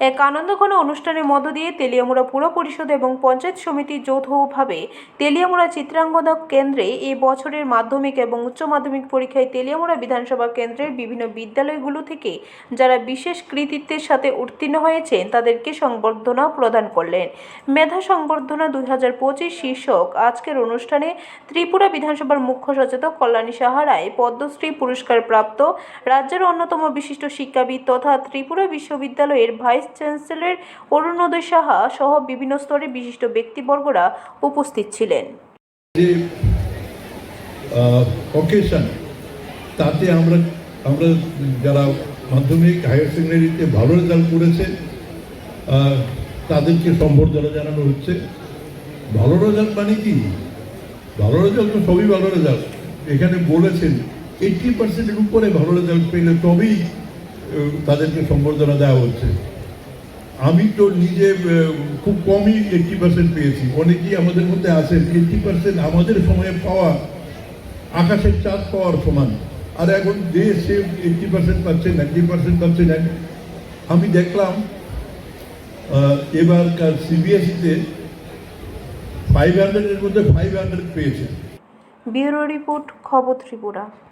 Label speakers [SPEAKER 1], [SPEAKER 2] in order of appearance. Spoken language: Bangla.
[SPEAKER 1] এক আনন্দঘন অনুষ্ঠানের মধ্য দিয়ে তেলিয়ামুড়া পুর পরিষদ এবং পঞ্চায়েত সমিতির যৌথভাবে তেলিয়ামুড়া চিত্রাঙ্গদা কেন্দ্রে এই বছরের মাধ্যমিক এবং উচ্চ মাধ্যমিক পরীক্ষায় তেলিয়ামুড়া বিধানসভা কেন্দ্রের বিভিন্ন বিদ্যালয়গুলো থেকে যারা বিশেষ কৃতিত্বের সাথে উত্তীর্ণ হয়েছেন, তাদেরকে সংবর্ধনা প্রদান করলেন। মেধা সংবর্ধনা দুই হাজার পঁচিশ শীর্ষক আজকের অনুষ্ঠানে ত্রিপুরা বিধানসভার মুখ্য সচেতক কল্যাণী সাহারায় পদ্মশ্রী পুরস্কার প্রাপ্ত রাজ্যের অন্যতম বিশিষ্ট শিক্ষাবিদ তথা ত্রিপুরা বিশ্ববিদ্যালয়ের ভাইস চ্যান্সেলর অরুণোদয় সাহা সহ বিভিন্ন স্তরের বিশিষ্ট ব্যক্তিবর্গরা উপস্থিত ছিলেন।
[SPEAKER 2] তাতে আমরা আমরা যারা মাধ্যমিক হায়ার সেকেন্ডারিতে ভালো রেজাল্ট করেছে তাদেরকে সম্বর্ধনা জানানো হচ্ছে। ভালো রেজাল্ট মানে কি? ভালো রেজাল্ট তো সবই ভালো রেজাল্ট এখানে বলেছেন এইটটি পার্সেন্টের উপরে ভালো রেজাল্ট পেলে তবেই তাদেরকে সম্বর্ধনা দেওয়া হচ্ছে। আমি তো নিজে খুব কমই এইটটি পার্সেন্ট পেয়েছি। অনেকেই আমাদের মধ্যে আছেন। এইটটি পার্সেন্ট আমাদের সময়ে পাওয়া, আকাশের চাঁদ পাওয়ার সমান। আর এখন যে সে এইটটি পার্সেন্ট পাচ্ছে নাইনটি পার্সেন্ট পাচ্ছে না, আমি দেখলাম এবারকার সিবিএসইতে ফাইভ হান্ড্রেডের মধ্যে ফাইভ হান্ড্রেড পেয়েছে।
[SPEAKER 1] ব্যুরো রিপোর্ট, খবর ত্রিপুরা।